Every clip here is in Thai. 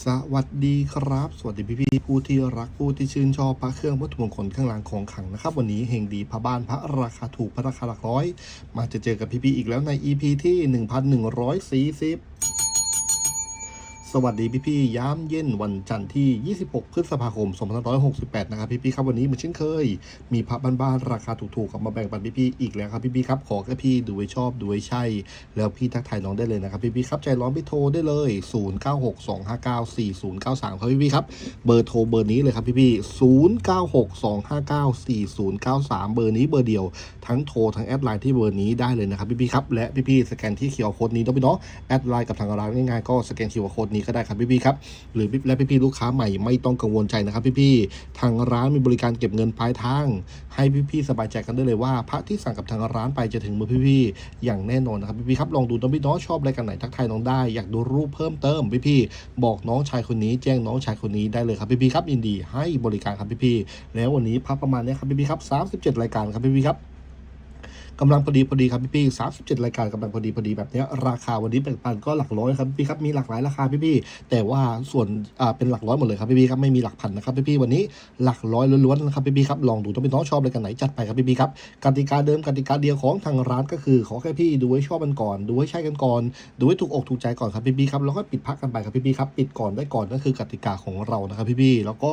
สวัสดีครับ สวัสดีพี่พี่ๆผู้ที่รักผู้ที่ชื่นชอบพระเครื่องวัตถุมงคลเครื่องรางของขลังนะครับ วันนี้เฮงดีพระบ้านพระราคาถูกพระราคาหลักร้อย มาจะเจอกับพี่พี่ๆอีกแล้วใน EP ที่ 1140 สวัสดีพี่พี่ย้ำเย็นวันจันทร์ที่ 26 พฤษภาคม 2568 นะครับพี่พี่ครับวันนี้เหมือนเช่นเคย มีพระบ้านๆราคาถูกๆกับมาแบ่งปันพี่พี่อีกแล้วครับพี่พี่ครับขอแค่พี่ดูให้ชอบดูให้ใช่ แล้วพี่ทักทายน้องได้เลยนะครับพี่พี่ครับใจร้อนพี่โทรได้เลย 0962594093 ครับพี่พี่ครับเบอร์โทรเบอร์นี้เลยครับพี่พี่0962594093 เบอร์นี้เบอร์เดียวทั้งโทรทั้งแอดไลน์ที่เบอร์นี้ได้เลยนะครับพี่พี่ครับและพี่พี่สแกนที่เคียร์โค้ดนี้ต้องพี่เนาะแอดไลน์กับทางร้านง่ายๆก็สแกนเคียร์โค้ดนี้ก็ได้ครับพี่พี่ๆครับหรือและพี่พี่ๆลูกค้าใหม่ไม่ต้องกังวลใจนะครับพี่พี่ๆทางร้านมีบริการเก็บเงินปลายทาง ให้พี่พี่ๆสบายใจกันได้เลยว่า พระที่สั่งกับทางร้านไปจะถึงมือพี่พี่ๆอย่างแน่นอนนะครับพี่พี่ๆครับลองดูน้องพี่น้องชอบอะไรกันไหนทักทายน้องได้อยากดูรูปเพิ่มเติมพี่พี่ๆบอกน้องชายคนนี้แจ้งน้องชายคนนี้ได้เลยครับพี่พี่ๆครับยินดีให้บริการครับพี่พี่ๆแล้ววันนี้พระประมาณนี้ครับพี่พี่ๆครับ37 รายการครับพี่พี่ๆครับ กำลังพอดีพอดีครับพี่พี่สามสิบเจ็ดรายการกำลังพอดีพอดีแบบนี้ราคาวันนี้แบ่งปันก็หลักร้อยครับพี่ครับมีหลากหลายราคาพี่พี่แต่ว่าส่วนอ่าเป็นหลักร้อยหมดเลยครับพี่พี่ครับไม่มีหลักพันนะครับพี่พี่วันนี้หลักร้อยล้วนๆนะครับพี่พี่ครับลองดูต้องเป็นน้องชอบอะไรกันไหนจัดไปครับพี่พี่ครับกติกาเดิมกติกาเดียวของทางร้านก็คือ ขอแค่พี่ดูให้ชอบมันก่อน ดูให้ใช่กันก่อน ดูให้ถูกอกถูกใจก่อนครับพี่พี่ครับแล้วก็ปิดพักกันไปครับพี่พี่ครับปิดก่อนได้ก่อนนั่นคือกติกาของเรานะครับพี่พี่แล้วก็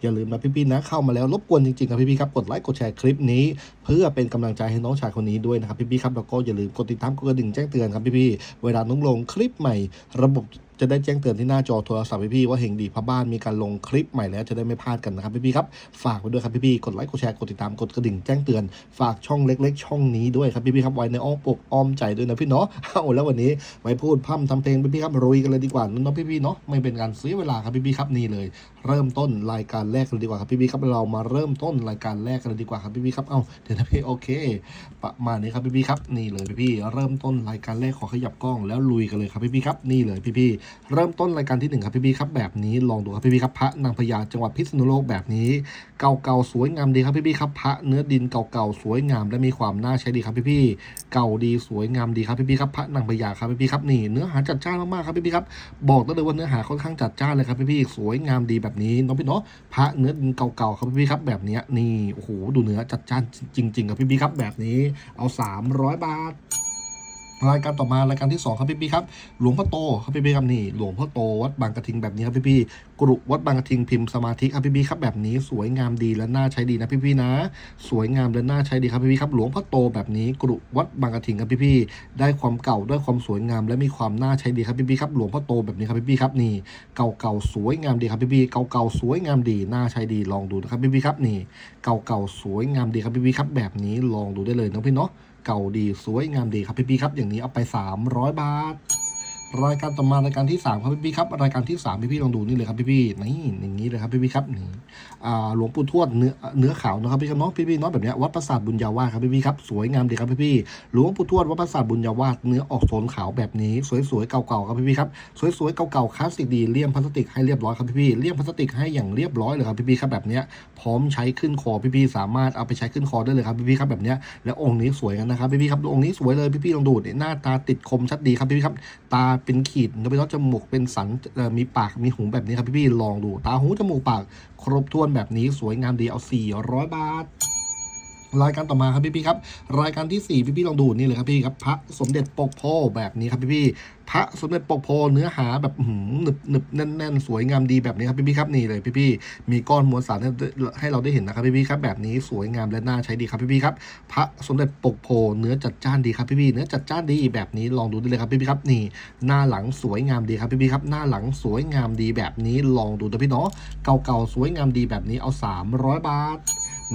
อย่าลืมนะพี่ๆนะเข้ามาแล้วรบกวนจริงๆครับพี่ๆครับกดไลค์กดแชร์คลิปนี้ เพื่อเป็นกำลังใจให้น้องชายคนนี้ด้วยนะครับพี่ๆครับแล้วก็อย่าลืมกดติดตามกดกระดิ่งแจ้งเตือนครับพี่ๆเวลาน้องลงคลิปใหม่ระบบ จะได้แจ้งเตือนที่หน้าจอโทรศัพท์พี่ๆว่าเฮงดีพระบ้านมีการลงคลิปใหม่แล้วจะได้ไม่พลาดกันนะครับพี่ๆครับฝากไว้ด้วยครับพี่ๆกดไลค์กดแชร์กดติดตามกดกระดิ่งแจ้งเตือนฝากช่องเล็ก ๆ ช่องนี้ด้วยครับพี่ๆครับไว้ในอ้อมอกอ้อมใจด้วยนะพี่เนาะเอาแล้ววันนี้ไว้พูดพร่ำทำเพลงพี่ๆครับรุยกันเลยดีกว่าเนาะพี่ๆเนาะไม่เป็นการเสียเวลาครับพี่ๆครับนี่เลย เริ่มต้นรายการแรกกันเลยดีกว่าครับพี่ๆครับเรามาเริ่มต้นรายการแรกกันเลยดีกว่าครับพี่ๆครับเอ้าเดี๋ยวนะพี่โอเค ประมาณนี้ครับพี่ๆครับนี่เลยพี่ๆเริ่มต้นรายการแรกขอขยับกล้องแล้วลุยกันเลยครับพี่ๆครับนี่เลยพี่ๆเริ่มต้นรายการที่หนึ่งครับพี่ๆครับแบบนี้ลองดูครับพี่ๆครับพระนางพญาจังหวัดพิษณุโลกแบบนี้ เก่าๆสวยงามดีครับพี่ๆครับพระเนื้อดินเก่าๆสวยงามและมีความน่าใช้ดีครับพี่ๆเก่าดีสวยงามดีครับพี่ๆครับพระนางพญาครับพี่ๆครับนี่เนื้อหาจัดจ้านมากๆครับพี่ๆครับบอกได้เลยว่าเนื้อหาค่อนข้างจัดจ้านเลยครับพี่ๆสวยงามดีแบบนี้น้องพี่เนาะพระเนื้อดินเก่าๆครับพี่ๆครับแบบนี้นี่โอ้โหดูเนื้อจัดจ้านจริงๆครับพี่ๆครับแบบนี้เอา 300 บาท รายการต่อมารายการที่สองครับพี่ๆครับหลวงพ่อโตครับพี่ๆครับนี่หลวงพ่อโตวัดบางกระทิงแบบนี้ครับพี่ๆกรุวัดบางกระทิงพิมพ์สมาธิครับพี่ๆครับแบบนี้สวยงามดีและน่าใช้ดีนะพี่ๆนะ สวยงามและน่าใช้ดีครับพี่ๆครับหลวงพ่อโตแบบนี้กรุวัดบางกระทิงครับพี่ๆได้ความเก่าได้ความสวยงามและมีความน่าใช้ดีครับพี่ๆครับหลวงพ่อโตแบบนี้ครับพี่ๆครับนี่เก่าๆสวยงามดีครับพี่ๆเก่าๆสวยงามดีน่าใช้ดีลองดูนะครับพี่ๆครับนี่เก่าๆสวยงามดีครับพี่ๆครับแบบนี้ลองดูได้เลยนะพี่เนาะ เก่าดีสวยงามดีครับพี่ๆครับอย่างนี้เอาไป 300 บาท รายการต่อมารายการที่3ครับพี่ๆครับรายการที่3พี่ๆลองดูนี่เลยครับพี่ๆนี่อย่างนี้เลยครับพี่ๆครับนี่หลวงปู่ทวดเนื้อเนื้อขาวนะครับพี่ครับเนาะพี่ๆเนาะแบบนี้วัดปราสาทบุญญาวาสครับพี่ๆครับสวยงามดีครับพี่ๆหลวงปู่ทวดวัดปราสาทบุญญาวาสเนื้อออกโทนขาวแบบนี้ สวยๆเก่าๆครับพี่ๆครับสวยๆเก่าๆคลาสสิกดีเลี่ยมพลาสติกให้เรียบร้อยครับพี่ๆเลี่ยมพลาสติกให้อย่างเรียบร้อยเลยครับพี่ๆครับแบบนี้พร้อมใช้ขึ้นคอพี่ๆสามารถเอาไปใช้ขึ้นคอได้เลยครับพี่ๆครับแบบนี้แล้วองค์นี้สวยกันนะครับพี่ๆครับองค์นี้สวยเลยพี่ๆลองดูเนี่ยหน้าตาติดคมชัดดีครับพี่ๆครับตาเป็นขีดแล้วไปรอดจมูกเป็นสันมีปากมีหูแบบนี้ครับพี่ๆลองดูตาหูจมูกปากครบถ้วนแบบนี้สวยงามดีเอา 400 บาท รายการต่อมาครับพี่ๆครับ รายการที่ 4 พี่ๆลองดูนี่เลยครับพี่ครับพระสมเด็จปกโพแบบนี้ครับพี่ๆพระสมเด็จปกโพเนื้อหาแบบหือหนึบหนึบแน่นๆ สวยงามดีแบบนี้ครับพี่ๆครับนี่เลยพี่ๆมีก้อนมวลสารให้เราได้เห็นนะครับพี่ๆครับแบบนี้สวยงามและน่าใช้ดีครับพี่ๆครับพระสมเด็จปกโพเนื้อจัดจ้านดีครับพี่ๆเนื้อจัดจ้านดีแบบนี้ลองดูได้เลยครับพี่ๆครับนี่หน้าหลังสวยงามดีครับพี่ๆครับหน้าหลังสวยงามดีแบบนี้ลองดูนะพี่เนาะเก่าๆสวยงามดีแบบนี้เอา 300 บาท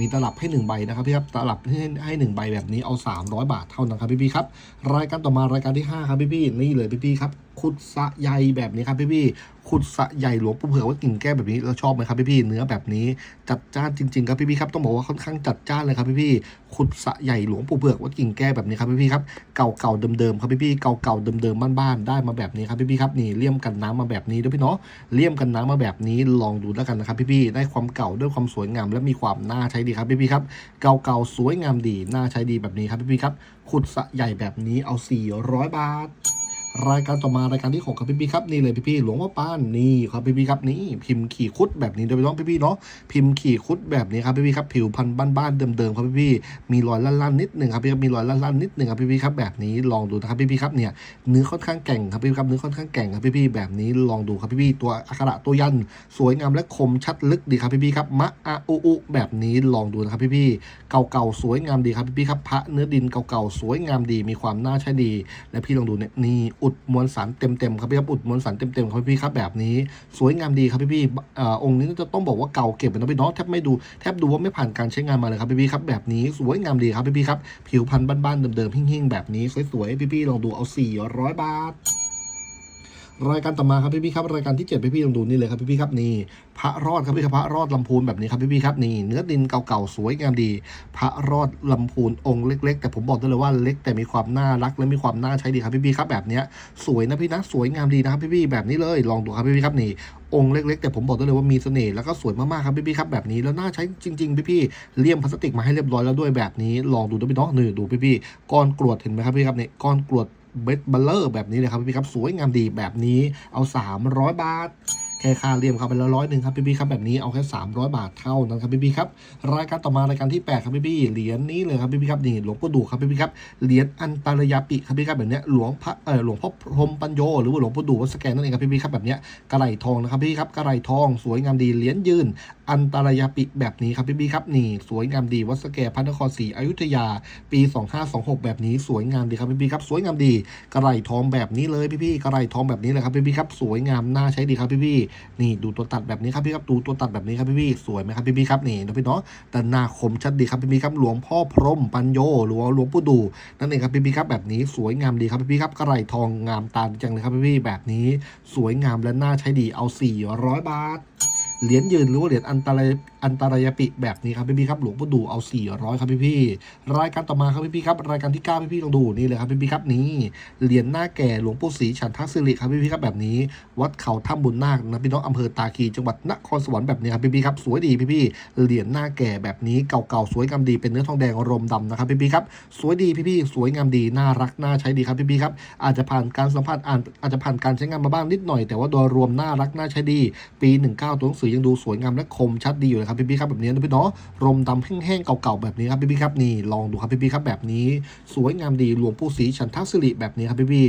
มีตลับให้ 1 ใบนะครับพี่ครับตลับให้ให้หนึ่งใบแบบนี้เอา 300 บาทเท่านั้นครับพี่พี่ครับรายการต่อมารายการที่5ครับพี่พี่นี่เลยพี่พี่ครับ ขุดสะใยแบบนี้ครับพี่ๆขุดสะใยหลวงปู่เผือกว่ากิ่งแก้วแบบนี้เราชอบไหมครับพี่ๆเนื้อแบบนี้จัดจ้านจริงๆครับพี่ๆครับต้องบอกว่าค่อนข้างจัดจ้านเลยครับพี่ๆขุดสะใหญ่หลวงปู่เผือกว่ากิ่งแก้วแบบนี้ครับพี่ๆครับเก่าๆเดิมๆครับพี่ๆเก่าๆเดิมๆบ้านๆได้มาแบบนี้ครับพี่ๆครับนี่เลี่ยมกันน้ำมาแบบนี้ด้วยพี่เนาะเลี่ยมกันน้ำมาแบบนี้ลองดูแล้วกันนะครับพี่ๆได้ความเก่าด้วยความสวยงาม และมีความน่าใช้ดีครับพี่ๆครับเก่าๆสวยงามดีน่าใช้ดีแบบนี้ครับพี่ๆครับขุดสะใหญ่แบบนี้เอา 400 บาท รายการต่อมารายการที่หกครับพี่ๆครับนี่เลยพี่ๆหลวงพ่อป้านนี่ครับพี่ๆครับนี่พิมพ์ขี่คุดแบบนี้โดยเฉพาะพี่ๆเนาะพิมพ์ขี่คุดแบบนี้ครับพี่ๆครับผิวพันธุ์บ้านๆเดิมๆครับพี่ๆมีรอยลั่นๆนิดหนึ่งครับพี่ครับมีรอยลั่นๆนิดหนึ่งครับพี่ๆครับแบบนี้ลองดูนะครับพี่ๆครับเนี่ยเนื้อค่อนข้างแก่งครับพี่ครับเนื้อค่อนข้างแก่งครับพี่ๆแบบนี้ลองดูครับพี่ๆตัวอักขระตัวยันสวยงามและคมชัดลึกดีครับพี่ๆครับมะอาอุอุแบบนี้ลองดูนะครับพี่ๆเก่าๆสวยงามดีครับพี่ๆครับพระเนื้อดินเก่าๆสวยงามดีมีความน่าใช้ดี และพี่ลองดูเนี่ยนี่อุดมวลสารเต็มๆครับพี่ครับอุดมวลสารเต็มๆครับพี่ครับแบบนี้ สวยงามดีครับพี่ๆอ่องค์นี้จะต้องบอกว่าเก่าเก็บเป็นนะพี่น้องแทบไม่ดูแทบดูว่าไม่ผ่านการใช้งานมาเลยครับพี่ๆครับแบบนี้สวยงามดีครับพี่ๆครับผิวพันธุ์บ้านๆเดิมๆหิ่งๆแบบนี้สวยๆพี่ๆลองดูเอา 400 บาท รายการต่อมาครับพี่พี่ครับรายการที่7พี่พี่ลองดูนี่เลยครับพี่พี่ครับนี่พระรอดครับพี่ครับพระรอดลำพูนแบบนี้ครับพี่พี่ครับนี่เนื้อดินเก่าๆสวยงามดี พระรอดลำพูนองค์เล็ก ๆ แต่ผมบอกได้เลยว่าเล็กแต่มีความน่ารักและมีความน่าใช้ดีครับพี่พี่ครับแบบเนี้ยสวยนะพี่นะสวยงามดีนะครับพี่พี่แบบนี้เลยลองดูครับพี่พี่ครับนี่องค์เล็กๆ แต่ผมบอกได้เลยว่ามีเสน่ห์แล้วก็สวยมากๆครับพี่พี่ๆครับแบบนี้แล้วน่าใช้จริงๆพี่พี่ๆเลี่ยมพลาสติกมาให้เรียบร้อยแล้วด้วยแบบนี้ลองดูด้วยพี่น้องหนี่งดูพี่พี่ๆก้อนกรวดเห็นไหมครับพี่ครับเนี่ยก้อนกรวด เบสบัลเลอร์แบบนี้เลยครับพี่ครับสวยงามดีแบบนี้เอา 300 บาท แค่ค่าเรียมครับไปละร้อยหนึ่งครับพี่ๆครับแบบนี้เอาแค่ 300 บาทเท่านั้นครับพี่ๆครับรายการต่อมารายการที่ 8 ครับพี่ๆเหรียญนี้เลยครับพี่ๆครับนี่หลวงปู่ดูครับพี่ๆครับเหรียญอันตารยาปิครับพี่ๆครับแบบเนี้ยหลวงพระเออหลวงพ่อพรมปัญโยหรือว่าหลวงปู่ดูวัดสแกนนั่นเองครับพี่ๆครับแบบเนี้ยกระไหลทองนะครับพี่ๆครับกระไหลทอง สวยงามดีเหรียญยืน อันตารยาปิแบบนี้ครับพี่ๆครับนี่สวยงามดีวัดสแกพระนครศรีอยุธยา ปี 2526 แบบนี้สวยงามดีครับพี่ๆครับสวยงามดีกระไรทองแบบนี้เลยพี่ๆกระไรทองแบบนี้เลยครับพี่ๆครับสวยงามน่าใช้ดีครับพี่ๆนี่ดูตัวตัดแบบนี้ครับพี่ครับดูตัวตัดแบบนี้ครับพี่พี่สวยไหมครับพี่พี่ครับนี่นะพี่เนาะแต่หน้าคมชัดดีครับพี่พี่ครับหลวงพ่อพรมปัญโยหรือว่าหลวงปู่ดูนั่นเองครับพี่พี่ครับแบบนี้สวยงามดีครับพี่พี่ครับกระไรทองงามตาจังเลยครับพี่พี่แบบนี้ สวยงามและน่าใช้ดีเอา 400 บาทเหรียญยืนหรือว่าเหรียญอันตรายอันตรายปิแบบนี้ครับพี่ๆครับหลวงปู่ดูเอา 400 ครับพี่ๆรายการต่อมาครับพี่ๆครับรายการที่9พี่ๆลองดูนี่เลยครับพี่ๆครับนี่เหรียญหน้าแก่หลวงปู่ศรีฉันทศิริครับพี่ๆครับแบบนี้ วัดเขาถ้ำบุญนาคนะพี่น้องอำเภอตาคีจังหวัดนครสวรรค์แบบนี้ครับพี่ๆครับสวยดีพี่ๆเหรียญหน้าแก่แบบนี้เก่าๆสวยงามดีเป็นเนื้อทองแดงรมดำนะครับพี่ๆครับสวยดีพี่ๆสวยงามดีน่ารักน่าใช้ดีครับพี่ๆครับอาจจะผ่านการสัมผัสอ่านอาจจะผ่านการใช้งานมาบ้างนิดหน่อย แต่ว่าโดยรวมน่ารักน่าใช้ดี ปี 19 ตัวหนังสือยังดูสวยงามและคมชัดดีอยู่ครับพี่พี่ครับแบบนี้นะพี่เนาะรมดำแห้งๆเก่าๆแบบนี้ครับพี่พี่ครับนี่ลองดูครับพี่พี่ครับแบบนี้ สวยงามดีหลวงปู่สีฉันทัศิริแบบนี้ครับพี่พี่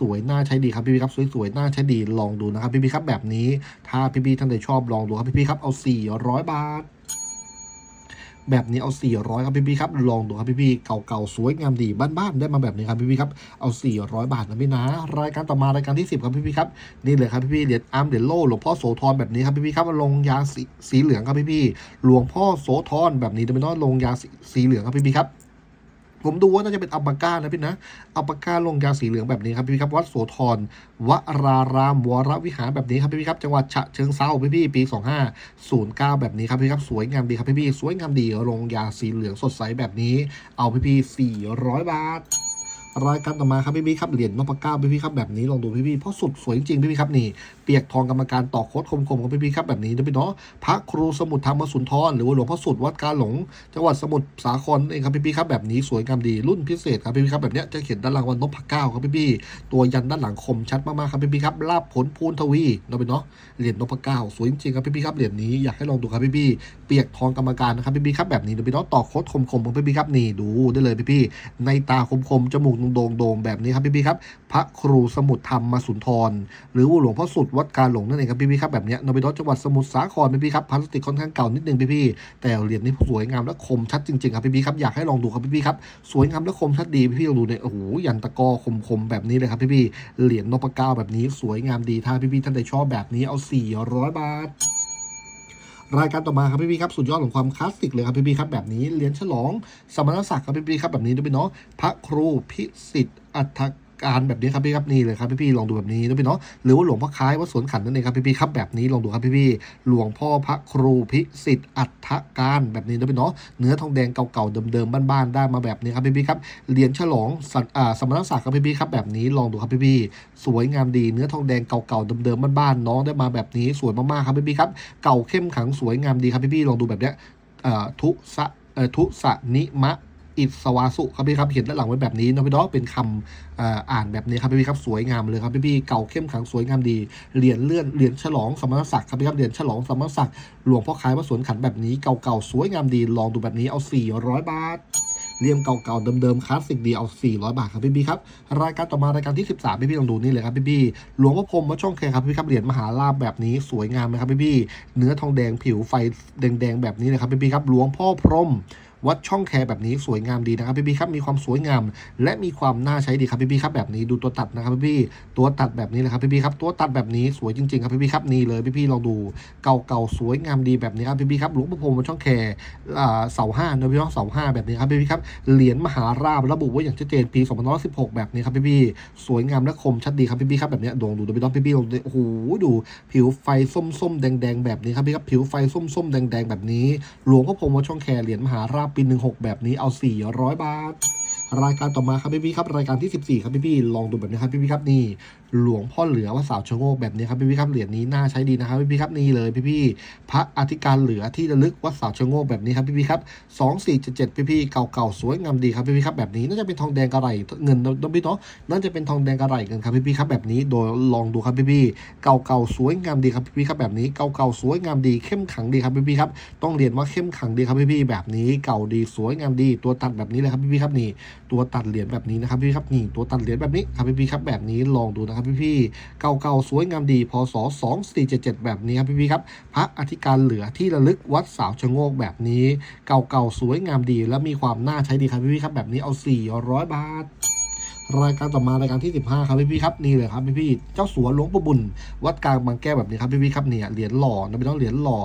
สวยๆน่าใช้ดีครับพี่พี่ครับสวยๆน่าใช้ดีลองดูนะครับพี่พี่ครับแบบนี้ ถ้าพี่พี่ท่านใดชอบลองดูครับพี่พี่ครับเอา 400 บาท แบบนี้เอา 400 ครับพี่ๆครับ ลองดูครับพี่ๆเก่าๆ สวยงามดีบ้านๆ ได้มาแบบนี้ครับพี่ๆครับ เอา 400 บาทนะพี่นะ รายการต่อมารายการที่ 10 ครับพี่ๆครับ นี่เลยครับพี่ๆเหรียญอาร์มเหรียญโล่หลวงพ่อโสธรแบบนี้ครับพี่ๆครับลงยาสีสีเหลืองครับพี่ๆหลวงพ่อโสธรแบบนี้จะเป็นน้อยลงยาสีสีเหลืองครับพี่ๆครับ ผมดูว่าน่าจะเป็นอัปปาก้านะพี่นะอัปปาก้าลงยาสีเหลืองแบบนี้ครับพี่ครับวัดโสธรวรารามวรวิหารแบบนี้ครับพี่ครับจังหวัดฉะเชิงเซาพี่พี่ปี 2509 แบบนี้ครับพี่ครับสวยงามดีครับพี่พี่สวยงามดีลงยาสีเหลืองสดใสแบบนี้ เอาพี่พี่400 บาท รายการต่อมาครับพี่ๆครับเหรียญนพเก้าพี่ๆครับแบบนี้ลองดูพี่ๆเพราะสุดสวยจริงๆพี่ๆครับนี่เปียกทองกรรมการต่อโคดคมๆของพี่ๆครับแบบนี้นะพี่เนาะพระครูสมุทรธรรมสุนทรหรือว่าหลวงพ่อสุดวัดกาหลงจังหวัดสมุทรสาครเองครับพี่ๆครับแบบนี้สวยงามดีรุ่นพิเศษครับพี่ๆครับแบบเนี้ยจะเขียนด้านหลังวันนพเก้าครับพี่ๆตัวยันด้านหลังคมชัดมากๆครับพี่ๆครับลาบผลพูนทวีนะพี่เนาะเหรียญนพเก้าสวยจริงๆครับพี่ๆครับเหรียญนี้อยากให้ลองดูครับพี่ๆเปียกทองกรรมการนะครับพี่ๆครับแบบนี้นะพี่เนาะต่อโคดคมๆของพี่ๆครับนี่ดูได้เลยพี่ๆในตาคมๆจมูกโด่งๆแบบนี้ครับพี่ๆครับ พระครูสมุทรธรรมสุนทร หรือว่าหลวงพ่อสุดวัดการหลงนั่นเองครับพี่ๆครับแบบเนี้ยนบิดอจังหวัดสมุทรสาครพี่ๆครับพลาสติกค่อนข้างเก่านิดนึงพี่ๆแต่เหรียญนี้สวยงามและคมชัดจริงๆครับพี่ๆครับอยากให้ลองดูครับพี่ๆครับสวยงามและคมชัดดีพี่ๆลองดูเนี่ยโอ้โหยันตะกอคมๆแบบนี้เลยครับพี่ๆเหรียญนพเก้าแบบนี้สวยงามดีถ้าพี่ๆท่านใดชอบแบบนี้เอา 400 บาท รายการต่อมาครับพี่พีครับสุดยอดของความคลาสสิกเลยครับพี่พีครับแบบนี้เหรียญฉลอง สมณศักดิ์ครับพี่พีครับแบบนี้ด้วยเนาะพระครูพิสิทธิ์อัฏฐ การแบบนี้ครับพี่ครับนี่เลยครับพี่ๆลองดูแบบนี้ด้วยพี่เนาะหรือว่าหลวงพ่อคล้ายวัดสวนขันนั่นเองครับพี่ๆครับแบบนี้ลองดูครับพี่ๆหลวงพ่อพระครูพิสิทธิ์อัฏฐการแบบนี้ด้วยพี่เนาะเนื้อทองแดงเก่าๆเดิมๆบ้านๆได้มาแบบนี้ครับพี่ๆครับเหรียญฉลองสันอ่าสมณศักดิ์ครับพี่ๆครับแบบนี้ลองดูครับพี่ๆสวยงามดีเนื้อทองแดงเก่าๆเดิมๆบ้านๆน้องได้มาแบบนี้สวยมากๆครับพี่ๆครับเก่าเข้มขังสวยงามดีครับพี่ๆลองดูแบบเนี้ยอ่อทุสะเอ่อทุสะนิมะ อิสวาสุครับพี่ครับเขียนด้านหลังไว้แบบนี้นะพี่เนาะเป็นคำอ่านแบบนี้ครับพี่ครับสวยงามเลยครับพี่ๆเก่าเข้มขลังสวยงามดีเหรียญเลื่อนเหรียญฉลองสมณศักดิ์ครับพี่ครับเหรียญฉลองสมณศักดิ์หลวงพ่อคล้ายพระสวนขันแบบนี้เก่าๆสวยงามดีลองดูแบบนี้เอา 400 บาทเลี่ยมเก่าๆเดิมๆคลาสสิกดีเอา 400 บาทครับพี่พี่ครับรายการต่อมารายการที่ 13พี่พี่ลองดูนี่เลยครับพี่พี่หลวงพ่อพรมวช่องแคครับพี่ครับเหรียญมหาลาภแบบนี้สวยงามไหมครับพี่พี่เนื้อทองแดงผิวไฟแดงๆแบบนี้เลยครับพี่พี่ครับหลวงพ่อพรม วัดช่องแคแบบนี้สวยงามดีนะครับพี่พี่ครับมีความสวยงาม และมีความน่าใช้ดีครับพี่พี่ครับแบบนี้ดูตัวตัดนะครับพี่พี่ตัวตัดแบบนี้เลยครับพี่พี่ครับตัวตัดแบบนี้สวยจริงๆครับพี่พี่ครับนี่เลยพี่พี่ลองดูเก่าๆสวยงามดีแบบนี้ครับพี่พี่ครับหลวงพ่อพรมวัดช่องแคอ่าเสาห้าเนะพี่น้องเสาห้าแบบนี้ครับพี่พี่ครับเหรียญมหาราบระบุไว้อย่างชัดเจนปี2516แบบนี้ครับพี่พี่สวยงามและคมชัดดีครับพี่พี่ครับแบบนี้ดวงดูดูพี่น้องพี่พี่ลองดูโอ้โหดู ผิวไฟส้มส้มๆแดงแดงๆแบบนี้ครับพี่ครับผิวไฟส้มส้มๆแดงๆแบบนี้ หลวงพ่อพรมวัดช่องแคเหรียญมหาราบปี 16 แบบนี้เอา 400 บาท รายการต่อมาครับพี่พี่ครับรายการที่ 14 ครับพี่พี่ลองดูแบบนี้ครับพี่พี่ครับนี่หลวงพ่อเหลือวัดสาวชะโงกแบบนี้ครับพี่พี่ครับเหรียญนี้น่าใช้ดีนะครับพี่พี่ครับนี่เลยพี่พี่พระอธิการเหลือที่ระลึกวัดสาวชะโงกแบบนี้ครับพี่พี่ครับ2477พี่พี่เก่าๆสวยงามดีครับพี่พี่ครับแบบนี้น่าจะเป็นทองแดงกระไหลเงินนะพี่เนาะน่าจะเป็นทองแดงกระไหลเงินครับพี่พี่ครับแบบนี้โดยลองดูครับพี่พี่เก่าๆสวยงามดีครับพี่พี่ครับแบบนี้เก่าๆสวยงามดีเข้มขังดีครับพี่พี่ครับต้องเรียนว่าเข้มขังดีครับพี่พี่แบบนี้เก่าดีสวยงามดีตัวตัดแบบนี้เลยครับพี่พี่ครับนี่ ตัวตัดเหรียญแบบนี้นะครับพี่ครับนี่ตัวตัดเหรียญแบบนี้ครับพี่พี่ครับแบบนี้ลองดูนะครับพี่พี่เก่าๆสวยงามดีพศ2477 แบบนี้ครับพี่พี่ครับพระอธิการเหลือที่ระลึกวัดสาวชะโงกแบบนี้ เก่าๆสวยงามดี และมีความน่าใช้ดีครับพี่พี่ครับแบบนี้เอา 400 บาทรายการต่อมารายการที่ 15 ครับพี่พี่ครับนี่เลยครับพี่พี่เจ้าสัวหลวงปู่บุญ วัดกลางบางแก้วแบบนี้ครับพี่พี่ครับเนี่ยเหรียญหล่อนะไม่ต้องเหรียญหล่อ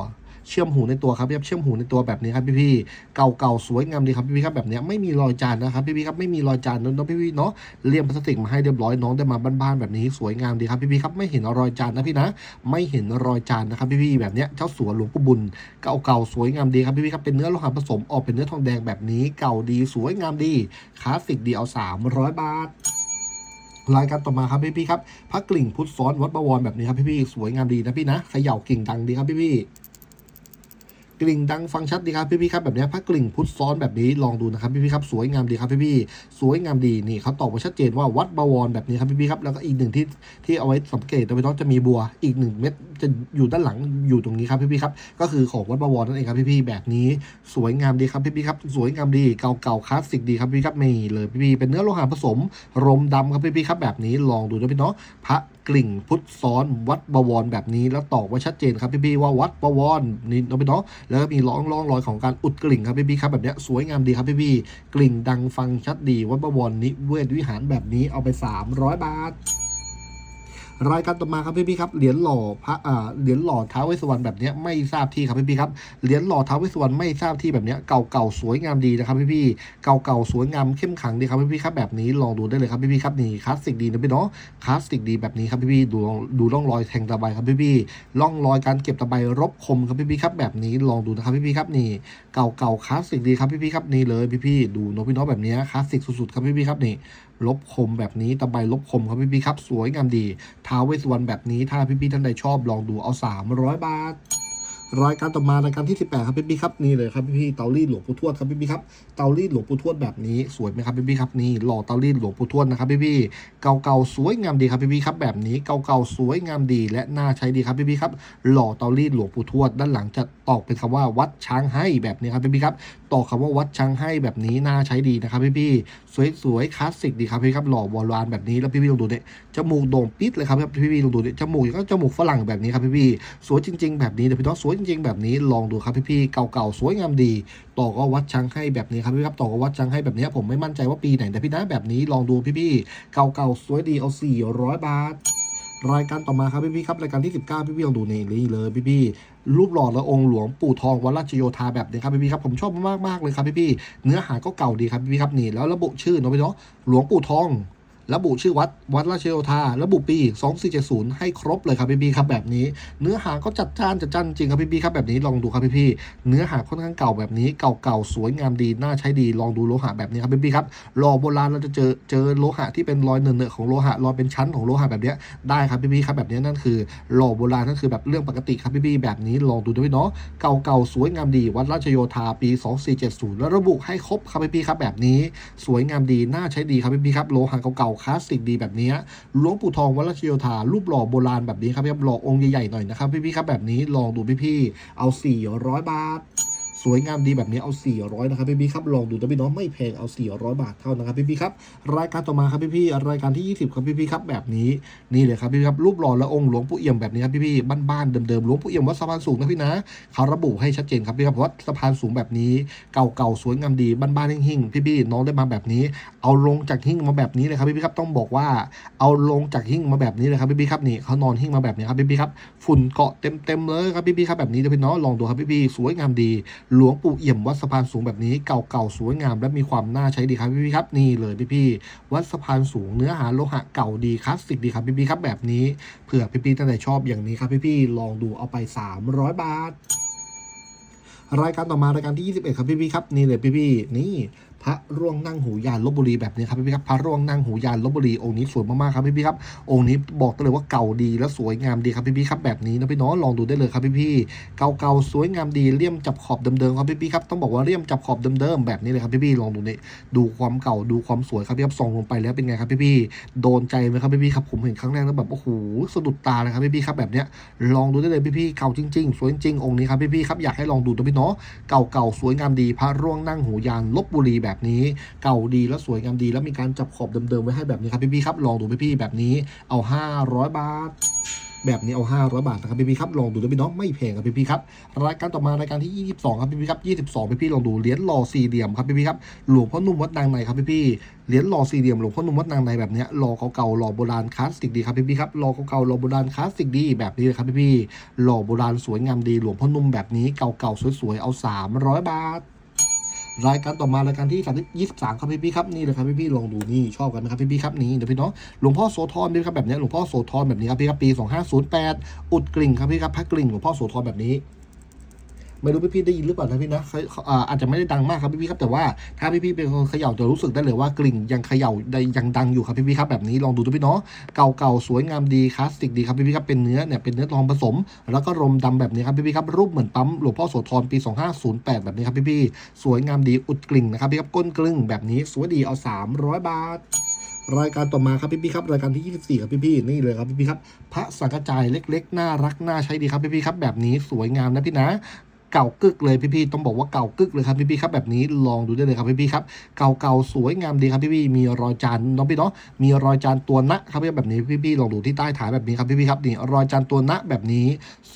เชื่อมหูในตัวครับพี่ครับเชื่อมหูในตัวแบบนี้ครับพี่พี่เก่าๆสวยงามดีครับพี่พี่ครับแบบนี้ไม่มีรอยจานนะครับพี่พี่ครับไม่มีรอยจานน้องพี่พี่เนาะเลี่ยมพลาสติกมาให้เรียบร้อยน้องได้มาบ้านๆแบบนี้สวยงามดีครับพี่พี่ครับไม่เห็นรอยจานนะพี่นะ ไม่เห็นรอยจานนะครับพี่พี่แบบนี้เจ้าสัวหลวงปู่บุญเก่าๆสวยงามดีครับพี่พี่ครับเป็นเนื้อโลหะผสมออกเป็นเนื้อทองแดงแบบนี้เก่าดีสวยงามดีคลาสสิกดีเอา300 บาทรายการต่อมาครับพี่พี่ครับพระกลิ่งพุทธซ้อนวัดบวรแบบนี้ครับพี่พี่สวยงามดีนะพี่นะเขย่ากิ่งดังดีครับพี่พี่ กลิ่งดังฟังชัดดีครับพี่พี่ครับแบบนี้พระกลิ่งพุทธซ้อนแบบนี้ลองดูนะครับพี่พี่ครับสวยงามดีครับพี่พี่สวยงามดีนี่เขาตอบมาชัดเจนว่าวัดบวรแบบนี้ครับพี่พี่ครับแล้วก็อีกหนึ่งที่ที่เอาไว้สังเกตโดยเฉพาะจะมีบัวอีกหนึ่งเม็ดจะอยู่ด้านหลังอยู่ตรงนี้ครับพี่พี่ครับก็คือของวัดบวรนั่นเองครับพี่พี่แบบนี้สวยงามดีครับพี่พี่ครับสวยงามดีเก่าๆคลาสสิกดีครับพี่ครับนี่เลยพี่พี่เป็นเนื้อโลหะผสมรมดำครับพี่พี่ครับแบบนี้ลองดูนะพี่เนาะพระ กลิ่งพุทธซ้อนวัดบวรแบบนี้ แล้วตอกไว้ชัดเจนครับพี่ๆว่าวัดบวรนี่นะพี่เนาะแล้วก็มีร่องร่องรอยของการอุดกลิ่งครับพี่ๆครับแบบเนี้ยสวยงามดีครับพี่ๆกลิ่งดังฟังชัดดีวัดบวรนิเวศวิหารแบบนี้เอาไป 300 บาท รายการต่อมาครับพี่พี่ครับเหรียญหล่อพระอ่าเหรียญหล่อท้าวเวสสวรรณแบบนี้ไม่ทราบที่ครับพี่พี่ครับเหรียญหล่อท้าวเวสสวรรณไม่ทราบที่แบบนี้ยเก่าๆสวยงามดีนะครับพี่พี่เก่าๆสวยงามเข้มขังดีครับพี่พี่ครับแบบนี้ลองดูได้เลยครับพี่พี่ครับนี่คลาสสิกดีนะพี่เนาะคลาสสิกดีแบบนี้ครับพี่พี่ดูดูร่องรอยแทงตะไบครับพี่พี่ร่องรอยการเก็บตะไบรบคมครับพี่พี่ครับแบบนี้ลองดูนะครับพี่พี่ครับนี่เก่าๆคลาสสิกดีครับพี่พี่ครับนี่เลยพี่พี่ดูเนาะพี่เนาะแบบนี้คลาสสิกสุดๆครับพี่พี่ครับนี่ ลบคมแบบนี้ตะไบลบคมครับพี่พี่ครับสวยงามดีท้าเวสวรรณแบบนี้ถ้าพี่พี่ท่านใดชอบลองดูเอา 300 บาทรายการต่อมารายการที่ 18 ครับพี่พี่ครับนี่เลยครับพี่พี่เตารีดหลวงปู่ทวดครับพี่พี่ครับเตารีดหลวงปู่ทวดแบบนี้สวยไหมครับพี่พี่ครับนี่หล่อเตารีดหลวงปู่ทวดนะครับพี่พี่เก่าๆสวยงามดีครับพี่พี่ครับแบบนี้เก่าๆสวยงามดีและน่าใช้ดีครับพี่พี่ครับหล่อเตารีดหลวงปู่ทวดด้านหลังจะตอกเป็นคำว่าวัดช้างให้แบบนี้ครับพี่พี่ครับต่อคำว่าวัดช้างให้แบบนี้น่าใช้ดีนะครับพี่พี่สวยๆคลาสสิกดีครับพี่ครับหล่อโบราณแบบนี้แล้วพี่พี่ลองดูเนี่ยจมูกโด่งปิดเลยครับพี่พี่ลองดูดิจมูกก็จมูกฝรั่งแบบนี้ครับพี่พี่สวยจริง ๆ แบบนี้เดี๋ยวพี่น้องสวยจริง ๆ แบบนี้ลองดูครับพี่พี่เก่าๆสวยงามดีต่อก็วัดช้างให้แบบนี้ครับพี่ครับต่อก็วัดช้างให้แบบนี้ผมไม่มั่นใจว่าปีไหนแต่พี่นะแบบนี้ลองดูพี่พี่เก่าๆสวยดีเอา 400 บาทรายการต่อมาครับพี่พี่ครับรายการที่ 19 พี่พี่ลองดูนี่นี่เลยพี่พี่ รูปหล่อละองหลวงปู่ทองวัดราชโยธาแบบนี้ครับพี่พี่ครับผมชอบมากๆเลยครับพี่พี่เนื้อหาก็เก่าดีครับพี่พี่ครับนี่แล้วระบุชื่อเนาะพี่เนาะหลวงปู่ทอง ระบุชื่อวัดวัดราชโยธา ระบุปี 2470 ให้ครบเลยครับพี่ๆครับแบบนี้ เนื้อหาก็จัดจ้านจัดจ้านจริงครับพี่ๆครับแบบนี้ลองดูครับพี่ๆเนื้อหาค่อนข้างเก่าแบบนี้เก่าๆสวยงามดีน่าใช้ดีลองดูโลหะแบบนี้ครับพี่ๆครับหล่อโบราณเราจะเจอเจอโลหะที่เป็นรอยเนื้อของโลหะรอยเป็นชั้นของโลหะแบบเนี้ยได้ครับพี่ๆครับแบบนี้นั่นคือหล่อโบราณนั่นคือแบบเรื่องปกติครับพี่ๆแบบนี้ลองดูด้วยเนาะเก่าๆสวยงามดี วัดราชโยธาปี 2470 แล้วระบุให้ครบครับพี่ๆครับแบบนี้ สวยงามดีน่าใช้ดีครับพี่ๆครับโลหะเก่าคลาสสิกดีแบบนี้หลวงปู่ทองวัลชโยธารูปหล่อโบราณแบบนี้ครับพี่หล่อองค์ใหญ่ๆหน่อยนะครับพี่ๆครับแบบนี้ลองดูพี่ๆเอา 400 บาท วยงามดีแบบนี้เอา 400 นะครับพี่ๆครับ ลองดูนะพี่น้องไม่แพงเอา 400 บาทเท่านะครับพี่ๆครับ รายการต่อมาครับพี่ๆรายการที่ 20 ครับพี่ๆครับแบบนี้นี่เลยครับพี่ครับรูปหล่อและองค์หลวงปู่เอี่ยมแบบนี้ครับพี่ๆบ้านๆเดิมๆหลวงปู่เอี่ยมวัดสะพานสูงนะพี่นะเขาระบุให้ชัดเจนครับพี่ครับวัดสะพานสูงแบบนี้เก่าๆสวยงามดีบ้านๆหิ่งๆพี่ๆน้องได้มาแบบนี้ เอาลงจากหิ้งมาแบบนี้เลยครับพี่ๆครับต้องบอกว่าเอาลงจากหิ้งมาแบบนี้เลยครับพี่ๆครับนี่เขานอนหิ้งมาแบบนี้ครับพี่ๆครับฝุ่นเกาะเต็มๆเลยครับพี่ๆครับแบบนี้เดี๋ยวพี่น้องลองดูครับพี่ๆสวยงามดีหลวงปู่เอี่ยมวัดสะพานสูงแบบนี้เก่าๆสวยงาม และมีความน่าใช้ดีครับพี่ๆครับนี่เลยพี่ๆวัดสะพานสูงเนื้อหาโลหะเก่าดีคลาสสิกดีครับพี่ๆครับแบบนี้เผื่อพี่ๆท่านใดชอบอย่างนี้ครับพี่ๆลองดูเอาไป 300 บาทรายการต่อมารายการที่ 21 ครับพี่ๆครับ นี่เลยพี่ๆนี่พระร่วงนั่งหูยานลบบุรีแบบนี้ครับพี่ๆครับพระร่วงนั่งหูยานลบบุรีองค์นี้สวยมากๆครับพี่ๆครับองค์นี้บอกได้เลยว่าเก่าดีและสวยงามดีครับพี่ๆครับแบบนี้นะพี่น้องลองดูได้เลยครับพี่ๆเก่าๆสวยงามดีเลี่ยมจับขอบเดิมๆครับพี่ๆครับต้องบอกว่าเลี่ยมจับขอบเดิมๆแบบนี้เลยครับพี่ๆลองดูนี่ดูความเก่าดูความสวยครับพี่ครับส่องลงไปแล้วเป็นไงครับพี่ๆโดนใจไหมครับพี่ๆครับผมเห็นครั้งแรกแล้วแบบโอ้โหสะดุดตาเลยครับพี่ๆครับแบบเนี้ยลองดูได้เลยพี่ๆเก่าจริงๆ สวยจริงๆองค์นี้ครับพี่ครับอยากให้ลองดูตัวพี่เนาะเก่าๆสวยงามดีพระร่วงนั่งหูยานลบบุรีแบบนี้ เก่าดีแล้วสวยงามดี แล้วมีการจับขอบเดิมๆไว้ให้แบบนี้ครับพี่ๆครับลองดูพี่ๆแบบนี้เอา 500 บาทแบบนี้เอา 500 บาทนะครับพี่ๆครับ ลองดูด้วยพี่น้องไม่แพงครับพี่ๆครับ รายการต่อมารายการที่ 22 ครับพี่ๆครับ 22พี่ๆลองดูเหรียญหล่อสี่เหลี่ยมครับพี่ๆครับหลวงพ่อนุ่มวัดนางในครับพี่ๆเหรียญหล่อสี่เหลี่ยมหลวงพ่อนุ่มวัดนางในแบบนี้หล่อเก่าๆหล่อโบราณคลาสสิกดีครับพี่ๆครับหล่อเก่าๆหล่อโบราณคลาสสิกดีแบบนี้เลยครับพี่ๆหล่อโบราณสวยงามดีหลวงพ่อนุ่มแบบนี้เก่าๆสวยๆเอา 300 บาท รายการต่อมารายการที่สามยี่สิบสามครับพี่พี่ครับนี่เลยครับพี่พี่ลองดูนี่ชอบกันนะครับพี่พี่ครับนี่เดี๋ยวพี่เนาะหลวงพ่อโสธรพี่ครับแบบนี้หลวงพ่อโสธรแบบนี้ครับพี่ครับปีสองห้าศูนย์แปดอุดกลิ่งครับพี่ครับพระกลิ่งหลวงพ่อโสธรแบบนี้ ไม่รู้พี่พี่ๆได้ยินหรือเปล่านะพี่นะเขาอาอาจจะไม่ได้ดังมากครับพี่พี่ๆครับแต่ว่าถ้าพี่พี่ๆเป็นคนเขย่าจะรู้สึกได้เลยว่ากลิ่งยังเขย่าได้ยังดังอยู่ครับพี่พี่ๆครับแบบนี้ลองดูดูพี่เนาะเก่าๆสวยงามดีคลาสสิกดีครับพี่พี่ๆครับเป็นเนื้อเนี่ยเป็นเนื้อทองผสม แล้วก็รมดำแบบนี้ครับพี่พี่ๆครับรูปเหมือนปั๊มหลวงพ่อโสธรปี 2508 แบบนี้ครับพี่พี่ๆสวยงามดีอุดกลิ่งนะครับพี่ครับก้นกลึงแบบนี้สวยดีเอา 300 บาทรายการต่อมาครับพี่พี่ๆครับรายการที่ 24 ครับพี่พี่ๆนี่เลยครับพี่พี่ๆครับพระสังกระจายเล็ก ๆ น่ารักน่าใช้ดีครับพี่พี่ๆครับแบบนี้สวยงามนะพี่นะ เก่ากึกเลยพี่ๆต้องบอกว่าเก่ากึกเลยครับพี่ๆครับแบบนี้ลองดูได้เลยครับพี่ๆครับเก่าๆสวยงามดีครับพี่ๆมีรอยจานน้องพี่เนาะมีรอยจานตัวนะครับพี่แบบนี้พี่ๆลองดูที่ใต้ฐานแบบนี้ครับพี่ๆครับนี่รอยจานตัวนะแบบนี้